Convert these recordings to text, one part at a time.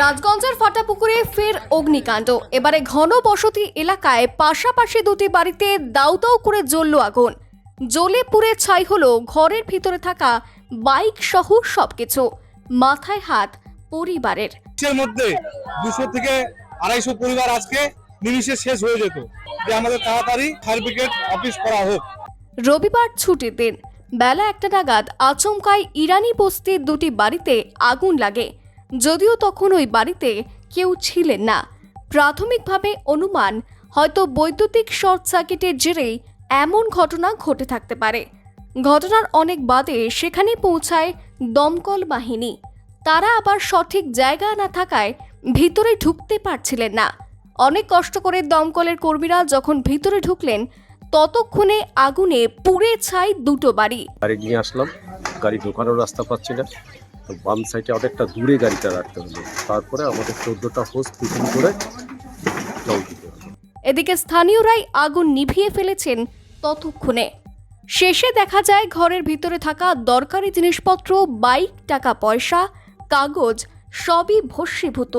রাজগঞ্জের ফাটাপুকুরে ফের অগ্নিকাণ্ড। এবারে ঘন বসতি এলাকায় পাশাপাশি দুটি বাড়িতে দাউ দাউ করে জ্বলল আগুন। জ্বলে পুড়ে ছাই হলো ঘরের ভিতরে থাকা বাইক সহ সবকিছু। মাথায় হাত পরিবারের। এর মধ্যে দুশো থেকে আড়াইশো পরিবার আজকে নিমিশে শেষ হয়ে যেত। যে আমাদের তাড়াতাড়ি ফায়ার ব্রিগেড অফিস করা হোক। রবিবার ছুটির দিন। বেলা একটা নাগাদ আচমকায় ইরানি বস্তির দুটি বাড়িতে আগুন লাগে। যদিও তখন ওই বাড়িতে কেউ ছিলেন না। প্রাথমিকভাবে অনুমান হয়তো বৈদ্যুতিক শর্ট সার্কিটের জেরেই এমন ঘটনা ঘটে থাকতে পারে। ঘটনার অনেক বাদে সেখানে পৌঁছায় দমকল বাহিনী। তারা আবার সঠিক জায়গা না থাকায় ভিতরে ঢুকতে পারছিলেন না। অনেক কষ্ট করে দমকলের কর্মীরা যখন ভিতরে ঢুকলেন, ততক্ষণে আগুনে পুড়ে ছাই দুটো বাড়ি। গাড়ি নিয়ে আসলাম, গাড়ি ঢোকানোর রাস্তা পাচ্ছি না তো বাম সাইডে অনেকটা দূরে গাড়িটা রাখতে হলো। তারপরে আমাদের চোদ্দোটা হোস ফিটিং করে জল দিতে হলো এদিকে স্থানীয়রাই আগুন নিভিয়ে ফেলেছেন ততক্ষণে। শেষে দেখা যায় ঘরের ভিতরে থাকা দরকারি জিনিসপত্র, বাইক, টাকা পয়সা, কাগজ সবই ভস্মীভূত।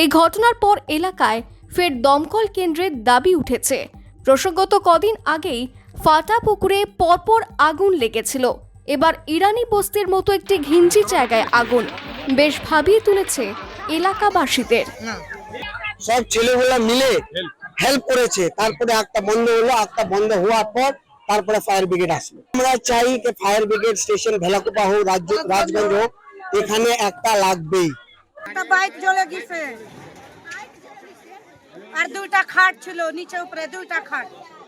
এই ঘটনার পর এলাকায় ফের দমকল কেন্দ্রের দাবি উঠেছে। প্রসঙ্গত কদিন আগেই ফাটা পুকুরে পরপর আগুন লেগেছিল। এবার ইরানি বস্তির মতো একটি ঘিঞ্জি জায়গায় আগুন। বেশ ভাবিয়ে তুলেছে এলাকাবাসীদের। সব ছেলেগুলা মিলে হেল্প করেছে। তারপরে একটা বন্ধ হলো। একটা বন্ধ হওয়ার পর তারপরে ফায়ার ব্রিগেড আসলো। আমরা চাই যে ফায়ার ব্রিগেড স্টেশন ভেলাকুপা হোক রাজ্য রাজগঞ্জ হোক এখানে একটা লাগবেই। একটা বাইক জ্বলে গেছে। আর দুইটা খাট ছিল নিচে উপরে দুইটা খাট।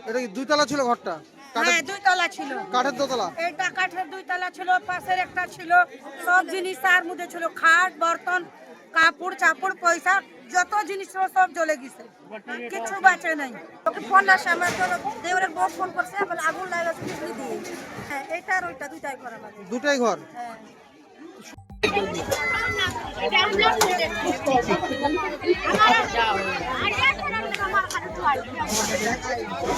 এটা কি দুইতলা ছিল ঘরটা? হ্যাঁ দুই তলা ছিল। কাঠের দোতলা? এটা কাঠের দুই তলা ছিল পাশের একটা ছিল। সব জিনিস তার মধ্যে ছিল। খাট বর্তন কাপড় চাপড় পয়সা যত জিনিস ছিল সব জ্বলে গেছে। কিছু বাঁচে নাই। ওকে ফোন আসে আমার তো দেওরের বউ ফোন করছে বলে আগুন লাগাছে বিজলি দিয়ে হ্যাঁ এটা আর ওইটা দুইটাই করা লাগে দুটাই ঘর? হ্যাঁ। আর